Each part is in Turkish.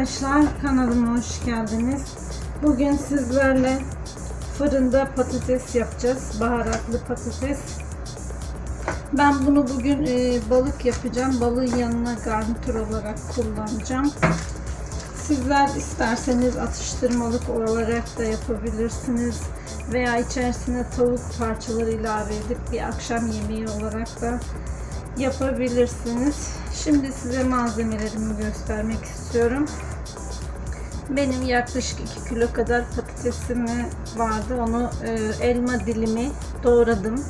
Arkadaşlar kanalıma hoş geldiniz. Bugün sizlerle fırında patates yapacağız. Baharatlı patates. Ben bunu bugün e, balık yapacağım. Balığın yanına garnitür olarak kullanacağım. Sizler isterseniz atıştırmalık olarak da yapabilirsiniz. Veya içerisine tavuk parçaları ilave edip bir akşam yemeği olarak da yapabilirsiniz. Şimdi size malzemelerimi göstermek istiyorum. Benim yaklaşık 2 kilo kadar patatesim vardı. Onu e, elma dilimi doğradım.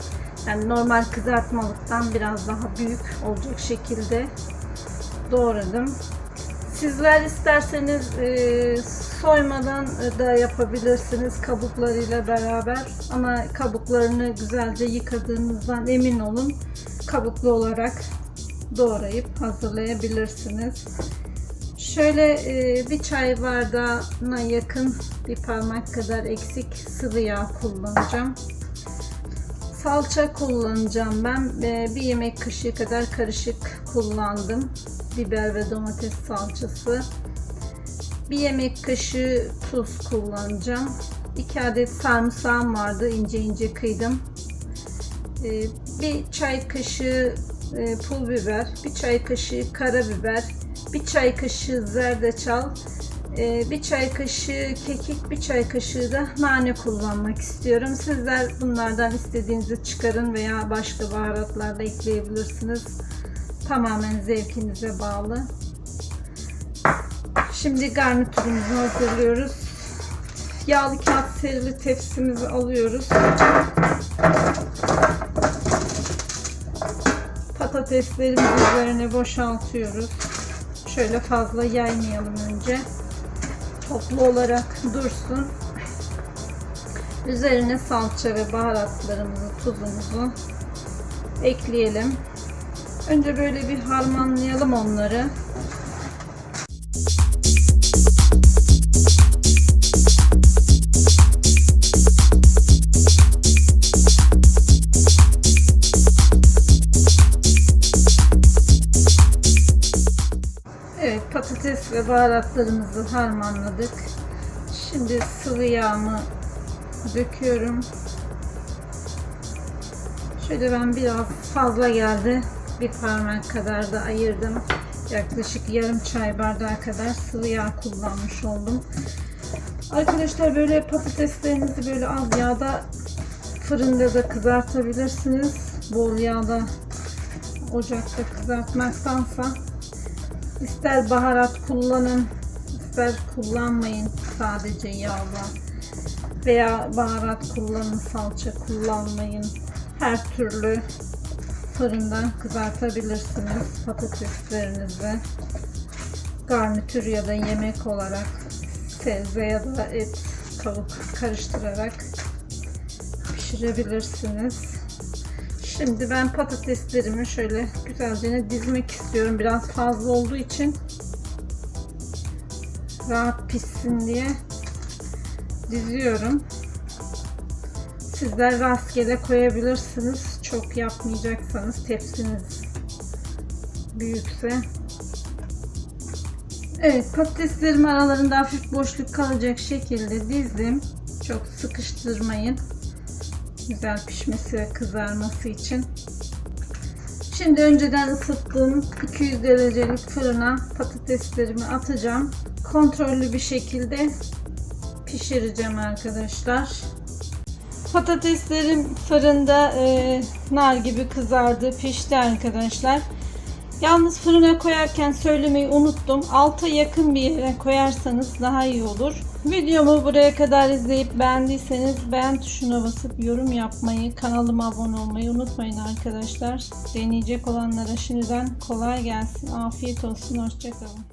Yani normal kızartmalıktan biraz daha büyük olacak şekilde doğradım. Sizler isterseniz e, soymadan da yapabilirsiniz kabuklarıyla beraber. Ama kabuklarını güzelce yıkadığınızdan emin olun. Kabuklu olarak doğrayıp hazırlayabilirsiniz. Şöyle e, bir çay bardağına yakın bir parmak kadar eksik sıvı yağ kullanacağım. Salça kullanacağım ben. E, bir yemek kaşığı kadar karışık kullandım. Biber ve domates salçası. Bir yemek kaşığı tuz kullanacağım. 2 adet sarımsağım vardı. ince ince kıydım. Bir çay kaşığı e, pul biber, bir çay kaşığı karabiber, bir çay kaşığı zerdeçal, e, bir çay kaşığı kekik, bir çay kaşığı da nane kullanmak istiyorum. Sizler bunlardan istediğinizi çıkarın veya başka baharatlarla ekleyebilirsiniz. Tamamen zevkinize bağlı. Şimdi garnitürümüzü hazırlıyoruz. Yağlı kağıt serili tepsimizi alıyoruz. Patateslerimizi üzerine boşaltıyoruz. Şöyle fazla yaymayalım önce. Toplu olarak dursun. Üzerine salça ve baharatlarımızı, tuzumuzu ekleyelim. Önce böyle bir harmanlayalım onları. Evet patates ve baharatlarımızı harmanladık. Şimdi sıvı yağımı döküyorum. Şöyle ben biraz fazla geldi. Bir parmak kadar da ayırdım. Yaklaşık yarım çay bardağı kadar sıvı yağ kullanmış oldum. Arkadaşlar böyle patateslerinizi böyle az yağda fırında da kızartabilirsiniz. Bol yağda ocakta kızartmaktansa İster baharat kullanın, ister kullanmayın sadece yağla. Veya baharat kullanın, salça kullanmayın. Her türlü fırından kızartabilirsiniz patateslerinizi. Garnitür ya da yemek olarak sebze ya da et, tavuk karıştırarak pişirebilirsiniz. Şimdi ben patateslerimi şöyle güzelce dizmek istiyorum. Biraz fazla olduğu için rahat pişsin diye diziyorum. Sizler rastgele koyabilirsiniz. Çok yapmayacaksanız tepsiniz büyükse. Evet patateslerim aralarında hafif boşluk kalacak şekilde dizdim. Çok sıkıştırmayın güzel pişmesi ve kızarması için. Şimdi önceden ısıttığım 200 derecelik fırına patateslerimi atacağım. Kontrollü bir şekilde pişireceğim arkadaşlar. Patateslerim fırında e, nar gibi kızardı, pişti arkadaşlar. Yalnız fırına koyarken söylemeyi unuttum. Alta yakın bir yere koyarsanız daha iyi olur. Videomu buraya kadar izleyip beğendiyseniz beğen tuşuna basıp yorum yapmayı, kanalıma abone olmayı unutmayın arkadaşlar. Deneyecek olanlara şimdiden kolay gelsin. Afiyet olsun. Hoşçakalın.